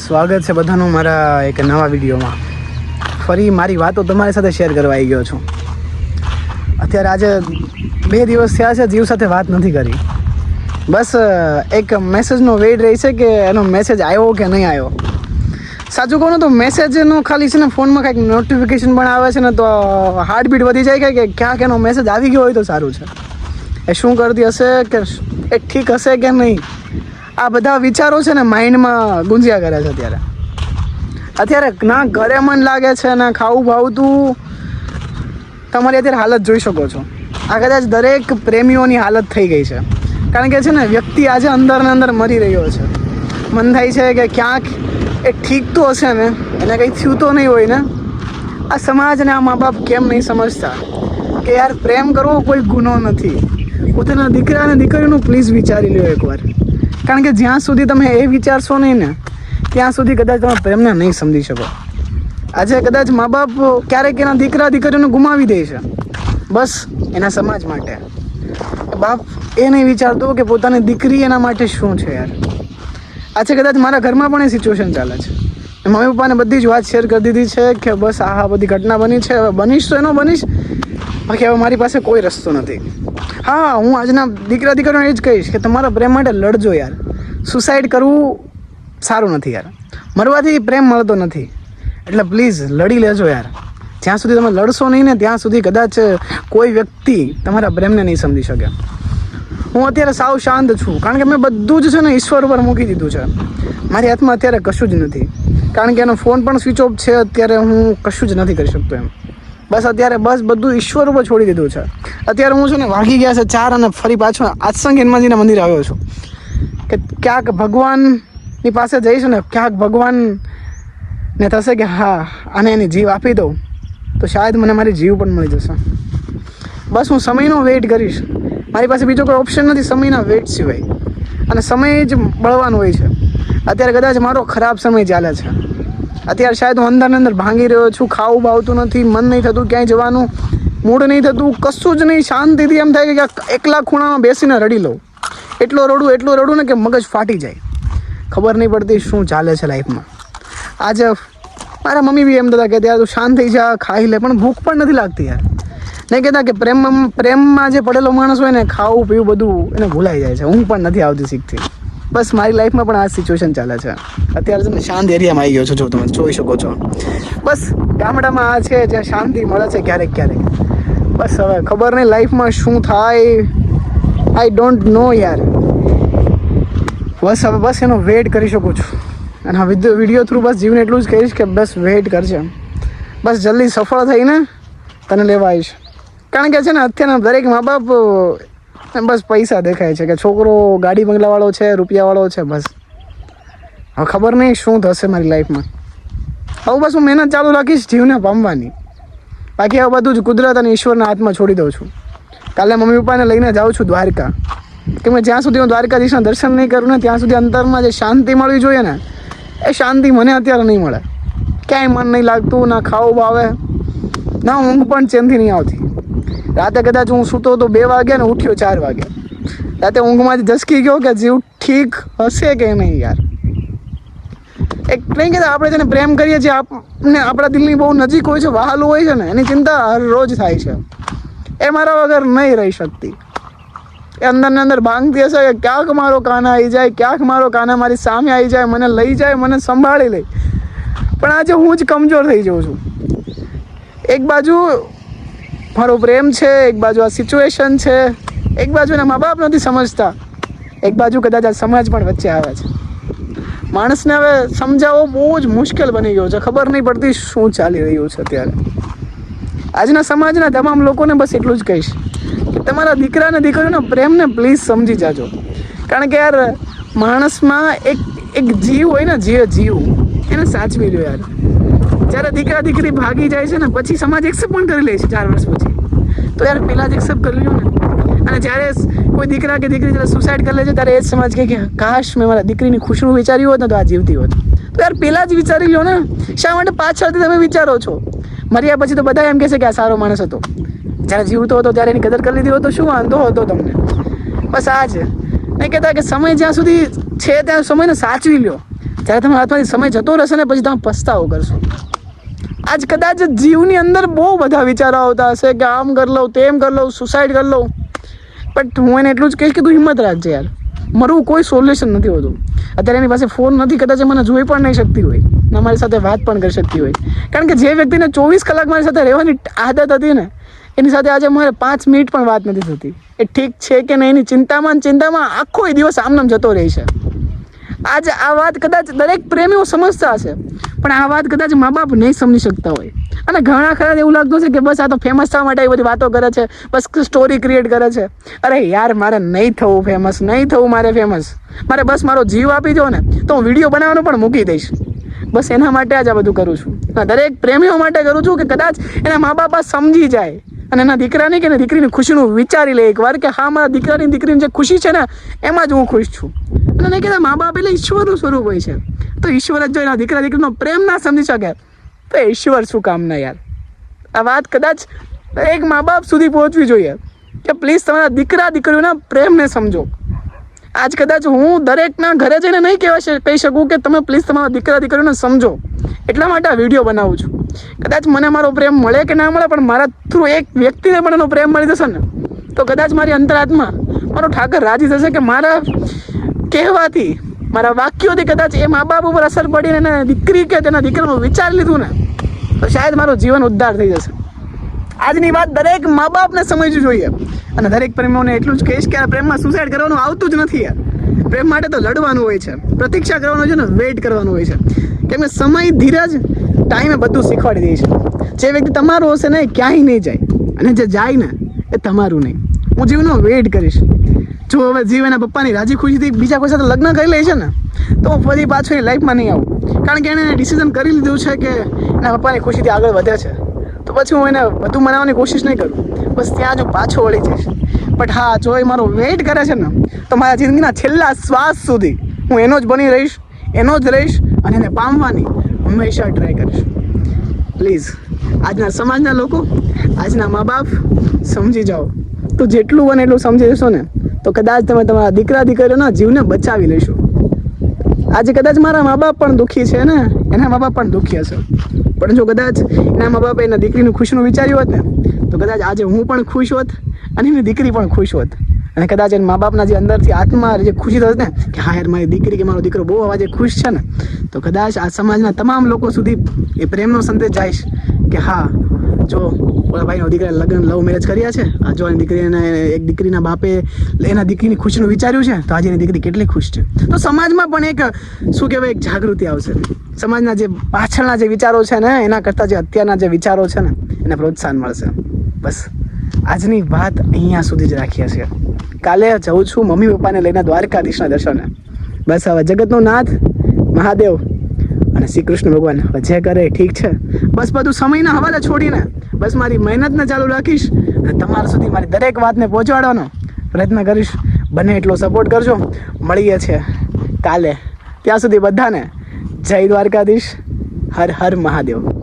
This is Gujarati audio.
સ્વાગત છે બધાનું મારા એક નવા વિડીયોમાં. ફરી મારી વાતો તમારી સાથે શેર કરવા આવી ગયો છું. અત્યારે આજે બે દિવસ થયા છે, જીવ સાથે વાત નથી કરી. બસ એક મેસેજનો વેઇટ રહી છે કે એનો મેસેજ આવ્યો કે નહીં આવ્યો. સાચું કહું તો મેસેજનો ખાલી છે ને ફોનમાં કંઈક નોટિફિકેશન પણ આવે છે ને તો હાર્ટબીટ વધી જાય કે ક્યાંક એનો મેસેજ આવી ગયો હોય તો સારું છે. એ શું કરતી હશે કે એ ઠીક હશે કે નહીં? આ બધા વિચારો છે ને માઇન્ડમાં ગુંજ્યા કરે છે અત્યારે. અત્યારે ના ઘરે મન લાગે છે, ના ખાવું ભાવતું, તમારી અત્યારે હાલત જોઈ શકો છો. આ કદાચ દરેક પ્રેમીઓની હાલત થઈ ગઈ છે. કારણ કે છે ને, વ્યક્તિ આજે અંદર ને અંદર મરી રહ્યો છે. મન થાય છે કે ક્યાંક એ ઠીક તો હશે ને એને કંઈ થયું તો નહીં હોય ને. આ સમાજ અને આ મા બાપ કેમ નહીં સમજતા? કે યાર, પ્રેમ કરવો કોઈ ગુનો નથી. પોતાના દીકરા અને દીકરીનું પ્લીઝ વિચારી લ્યો એકવાર. કારણ કે જ્યાં સુધી તમે એ વિચારશો નહીં ને, ત્યાં સુધી કદાચ તમે પ્રેમને નહીં સમજી શકો. આજે કદાચ મા બાપ ક્યારેક એના દીકરા દીકરીઓને ગુમાવી દે છે. બસ એના સમાજ માટે. બાપ એ નહીં વિચારતો કે પોતાની દીકરી એના માટે શું છે યાર. આજે કદાચ મારા ઘરમાં પણ એ સિચ્યુએશન ચાલે છે. મમ્મી પપ્પાને બધી જ વાત શેર કરી દીધી છે કે બસ આ બધી ઘટના બની છે, હવે બનીશ તો એનો બનીશ. બાકી હવે મારી પાસે કોઈ રસ્તો નથી. હા, હું આજના દીકરા દીકરાને એ જ કહીશ કે તમારા પ્રેમ માટે લડજો યાર. સુસાઇડ કરવું સારું નથી યાર. મરવાથી પ્રેમ મળતો નથી. એટલે પ્લીઝ લડી લેજો યાર. જ્યાં સુધી તમે લડશો નહીં ને ત્યાં સુધી કદાચ કોઈ વ્યક્તિ તમારા પ્રેમને નહીં સમજી શકે. હું અત્યારે સાવ શાંત છું, કારણ કે મેં બધું જ છે ને ઈશ્વર ઉપર મૂકી દીધું છે. મારી હાથમાં અત્યારે કશું જ નથી. કારણ કે એનો ફોન પણ સ્વિચ ઓફ છે, અત્યારે હું કશું જ નથી કરી શકતો એમ. બસ અત્યારે બસ બધું ઈશ્વર ઉપર છોડી દીધું છે. અત્યારે હું છું ને વાગી ગયા છે ચાર અને ફરી પાછો આત્સંગ હનુમાનજીના મંદિર આવ્યો છું. કે ક્યાંક ભગવાનની પાસે જઈશું ને ક્યાંક ભગવાન ને થશે કે હા, આને એની જીવ આપી દઉં, તો શાયદ મને મારી જીવ પણ મળી જશે. બસ હું સમયનો વેઇટ કરીશ. મારી પાસે બીજો કોઈ ઓપ્શન નથી સમયના વેઇટ સિવાય. અને સમય જ બળવાનો હોય છે. અત્યારે કદાચ મારો ખરાબ સમય ચાલે છે. અત્યારે શાયદ હું અંદરને અંદર ભાંગી રહ્યો છું, ખાવું ભાવતું નથી, મન નહીં થતું, ક્યાંય જવાનું, મૂડ નહીં થતું, કશું જ નહીં, શાંતિથી એમ થાય કે એકલા ખૂણામાં બેસીને રડી લઉં. એટલો રડું, એટલું રડું ને કે મગજ ફાટી જાય. ખબર નહીં પડતી શું ચાલે છે લાઈફમાં. આજે મારા મમ્મી બી એમ થતા કે યાર તું શાંત થઈ જા, ખાઈ લે. પણ ભૂખ પણ નથી લાગતી યાર. નહીં કહેતા કે પ્રેમમાં પ્રેમમાં જે પડેલો માણસ હોય ને, ખાવું, પીવું બધું એને ભૂલાઈ જાય છે. ઊંઘ પણ નથી આવતી શીખતી. બસ મારી લાઈફમાં પણ આ સિચ્યુએશન ચાલે છે. અત્યારે તમે શાંત એરિયામાં આવી ગયો છો, જો તમે જોઈ શકો છો. બસ ગામડામાં આ છે, જ્યાં શાંતિ મળે છે ક્યારેક ક્યારેક. બસ હવે ખબર નહીં લાઈફમાં શું થાય. આઈ ડોન્ટ નો યાર. બસ હવે બસ એનો વેઇટ કરી શકું છું. અને હવે વીડિયો થ્રુ બસ જીવને એટલું જ કહીશ કે બસ વેઇટ કરજે. બસ જલ્દી સફળ થઈને તને લેવા આવીશ. કારણ કે છે ને, અત્યારના દરેક મા બાપ બસ પૈસા દેખાય છે કે છોકરો ગાડી બંગલાવાળો છે, રૂપિયાવાળો છે, બસ. હવે ખબર નહીં શું થશે મારી લાઈફમાં. હવે બસ હું મહેનત ચાલુ રાખીશ જીવને પામવાની. બાકી હવે બધું જ કુદરત અને ઈશ્વરના હાથમાં છોડી દઉં છું. કાલે મમ્મી પપ્પાને લઈને જાઉં છું દ્વારકા. કેમ મેં જ્યાં સુધી હું દ્વારકાધીશના દર્શન નહીં કરું ને ત્યાં સુધી અંતરમાં જે શાંતિ મળવી જોઈએ ને, એ શાંતિ મને અત્યારે નહીં મળે. ક્યાંય મન નહીં લાગતું, ના ખાવું ભાવે, ના ઊંઘ પણ ચેનથી નહીં આવતી. રાતે કદાચ હું સૂતો તો બે વાગે ને ઉઠ્યો ચાર વાગે રાતે ઊંઘમાંથી ધસકી ગયો કે જીવ ઠીક હશે કે નહીં યાર? એક નહીં કહેતા, આપણે જેને પ્રેમ કરીએ છીએ, આપને આપણા દિલની બહુ નજીક હોય છે, વહાલું હોય છે ને, એની ચિંતા હર રોજ થાય છે. એ મારા વગર નહીં રહી શકતી. એ અંદર ને અંદર ભાંગતી હશે કે ક્યાંક મારો કાના આવી જાય, ક્યાંક મારો કાના મારી સામે આવી જાય, મને લઈ જાય, મને સંભાળી લે. પણ આજે હું જ કમજોર થઈ જાઉં છું. એક બાજુ મારો પ્રેમ છે, એક બાજુ આ સિચ્યુએશન છે. એક બાજુ એના મા બાપ નથી સમજતા. એક બાજુ કદાચ આ સમાજ પણ વચ્ચે આવે છે. માણસને હવે સમજાવવો બહુ જ મુશ્કેલ બની ગયો છે. ખબર નહીં પડતી શું ચાલી રહ્યું છે અત્યારે. આજના સમાજના તમામ લોકોને બસ એટલું જ કહીશ કે તમારા દીકરાને, દીકરીઓના પ્રેમને પ્લીઝ સમજી જાજો. કારણ કે યાર, માણસમાં એક એક જીવ હોય ને જે જીવ. એને સાચવી લો યાર. જ્યારે દીકરા દીકરી ભાગી જાય છે ને, પછી સમાજ એક્સેપ્ટ પણ કરી લે છે ચાર વર્ષ પછી. તો યાર પહેલાં જ એક્સેપ્ટ કરી લ્યો ને. અને જ્યારે કોઈ દીકરા કે દીકરી જ્યારે સુસાઇડ કરી લે છે, ત્યારે એ જ સમાજ કહે કે, કાશ મેં મારા દીકરીની ખુશનું વિચાર્યું હોત ને, તો આ જીવતી હોત. તો યાર પહેલાં જ વિચારી લો ને. શા માટે પાછળથી તમે વિચારો છો? મર્યા પછી તો બધા એમ કહેશે કે આ સારો માણસ હતો. જ્યારે જીવતો હતો, ત્યારે એની કદર કરી લીધી હોત તો શું વાંધો હતો તમને? બસ આ જ નહીં કહેતા કે સમય જ્યાં સુધી છે, ત્યાં સમયને સાચવી લ્યો. જ્યારે તમારા હાથમાંથી સમય જતો રહેશે ને, પછી તમે પસ્તાવો કરશો. આજ કદાચ જીવની અંદર બહુ બધા વિચારો આવતા હશે કે આમ કરી લઉં, તેમ કરી લઉં સુસાઇડ કરી લઉં. બટ હું એને એટલું જ કહીશ કે તું હિંમત રાખજે યાર. મારું કોઈ સોલ્યુશન નથી હોતું. અત્યારે એની પાસે ફોન નથી, કદાચ મને જોઈ પણ નહીં શકતી હોય. ને મારી સાથે વાત પણ કરી શકતી હોય. કારણ કે જે વ્યક્તિને ચોવીસ કલાક મારી સાથે રહેવાની આદત હતી ને, એની સાથે આજે મારે પાંચ મિનિટ પણ વાત નથી થતી. એ ઠીક છે કે નહીં એની ચિંતામાં ચિંતામાં આખો દિવસ આમનામ જતો રહે છે. આજ આ વાત કદાચ દરેક પ્રેમીઓ સમજતા હશે, પણ આ વાત કદાચ મા બાપ નહીં સમજી શકતા હોય. અને ઘણા ખરા એવું લાગતું છે કે બસ આ તો ફેમસ થવા માટે એ બધી વાતો કરે છે, બસ સ્ટોરી ક્રિએટ કરે છે. અરે યાર, મારે નહીં થવું ફેમસ નહીં થવું મારે ફેમસ મારે બસ મારો જીવ આપી દો ને, તો હું વીડિયો બનાવવાનું પણ મૂકી દઈશ. બસ એના માટે જ આ બધું કરું છું. દરેક પ્રેમીઓ માટે કરું છું કે કદાચ એના મા બાપ સમજી જાય. અને એના દીકરાની કે એના દીકરીની ખુશીનું વિચારી લે એકવાર કે હા, મારા દીકરાની દીકરીની જે ખુશી છે ને, એમાં જ હું ખુશ છું. અને નહીં કહેતા મા બાપ એટલે ઈશ્વરનું સ્વરૂપ હોય છે. તો ઈશ્વર જ જો એના દીકરા દીકરીનો પ્રેમ ના સમજી શકે, તો ઈશ્વર શું કામના યાર? આ વાત કદાચ એક મા બાપ સુધી પહોંચવી જોઈએ કે પ્લીઝ તમારા દીકરા દીકરીઓના પ્રેમને સમજો. આજ કદાચ હું દરેકના ઘરે જઈને નહીં કહેવા કહી શકું કે તમે પ્લીઝ તમારા દીકરા દીકરીઓને સમજો. એટલા માટે આ વીડિયો બનાવું છું. કદાચ મને મારો પ્રેમ મળે કે ના મળે, પણ મારા થ્રુ એક વ્યક્તિને પણ એનો પ્રેમ મળી જશે ને, તો કદાચ મારી અંતરાત્મા, મારો ઠાકર રાજી થશે કે મારા કહેવાથી, મારા વાક્યોથી કદાચ એ મા બાપ ઉપર અસર પડીને એને દીકરી કે તેના દીકરાનું વિચાર લીધું ને, તો શાયદ મારું જીવન ઉદ્ધાર થઈ જશે. આજની વાત દરેક મા બાપને સમજવી જોઈએ. અને દરેક પ્રેમીઓને એટલું જ કહીશ કે આ પ્રેમમાં સુસાઇડ કરવાનું આવતું જ નથી પ્રેમ માટે તો લડવાનું હોય છે. પ્રતીક્ષા કરવાનું છે ને વેઇટ કરવાનું હોય છે. કેમ કે સમય ધીરજ ટાઈમે બધું શીખવાડી દે છે. જે વ્યક્તિ તમારું હશે ને ક્યાંય નહીં જાય. અને જે જાય ને એ તમારું નહીં. હું જીવનો વેઇટ કરીશ. જો હવે જીવ એના પપ્પાની રાજી ખુશીથી બીજા કોઈ સાથે લગ્ન કરી લે છે ને, તો હું ફરી પાછો એ લાઈફમાં નહીં આવું. કારણ કે એણે ડિસિઝન કરી લીધું છે કે એના પપ્પાની ખુશીથી આગળ વધે છે. તો પછી હું એને વધુ મનાવવાની કોશિશ નહીં કરું. બસ ત્યાં જ હું પાછો વળી જઈશ. બટ હા, જો એ મારો વેઇટ કરે છે ને, તો મારા જિંદગીના છેલ્લા શ્વાસ સુધી હું એનો જ બની રહીશ, એનો જ રહીશ અને એને પામવાની. હંમેશા ટ્રાય કરીશ. પ્લીઝ આજના સમાજના લોકો, આજના મા બાપ સમજી જાઓ. તો જેટલું બને એટલું સમજી જશો ને, તો કદાચ તમે તમારા દીકરા, દીકરીઓના જીવને બચાવી લેશો. આજે કદાચ મારા મા બાપ પણ દુઃખી છે ને, એના મા બાપ પણ દુઃખી હશે. પણ જો કદાચ એના મા બાપે એના દીકરીનું ખુશનું વિચાર્યું હોત ને, તો કદાચ આજે હું પણ ખુશ હોત અને એની દીકરી પણ ખુશ હોત. અને કદાચ એના મા બાપના જે અંદરથી આત્મા જે ખુશી થશે ને, કે હા યાર, મારી દીકરી કે મારો દીકરો બહુ અવાજે ખુશ છે ને, તો કદાચ આ સમાજના તમામ લોકો સુધી એ પ્રેમનો સંદેશ જાય કે હા, જો ઓલા ભાઈનો દીકરા લગ્ન લવ મેરેજ કર્યા છે, આ જો એની દીકરીને, એક દીકરીના બાપે એના દીકરીની ખુશીનું વિચાર્યું છે, તો આજે એની દીકરી કેટલી ખુશ છે. તો સમાજમાં પણ એક, શું કહેવાય, એક જાગૃતિ આવશે. સમાજના જે પાછળના જે વિચારો છે ને, એના કરતાં જે અત્યારના જે વિચારો છે ને, એને પ્રોત્સાહન મળશે. બસ. આજની વાત અહીંયા સુધી જ રાખીએ છીએ. કાલે જઉં છું મમ્મી પપ્પાને લઈને દ્વારકાધીશના દર્શને. બસ હવે જગતનો નાથ, મહાદેવ અને શ્રી કૃષ્ણ ભગવાન. જે કરે ઠીક છે. બસ બધું સમયના હવાલે છોડીને બસ મારી મહેનતને ચાલુ રાખીશ અને તમારા સુધી મારી દરેક વાતને પહોંચાડવાનો પ્રયત્ન કરીશ. બને એટલો સપોર્ટ કરજો. મળીએ છીએ કાલે. ત્યાં સુધી બધાને જય દ્વારકાધીશ. હર હર મહાદેવ.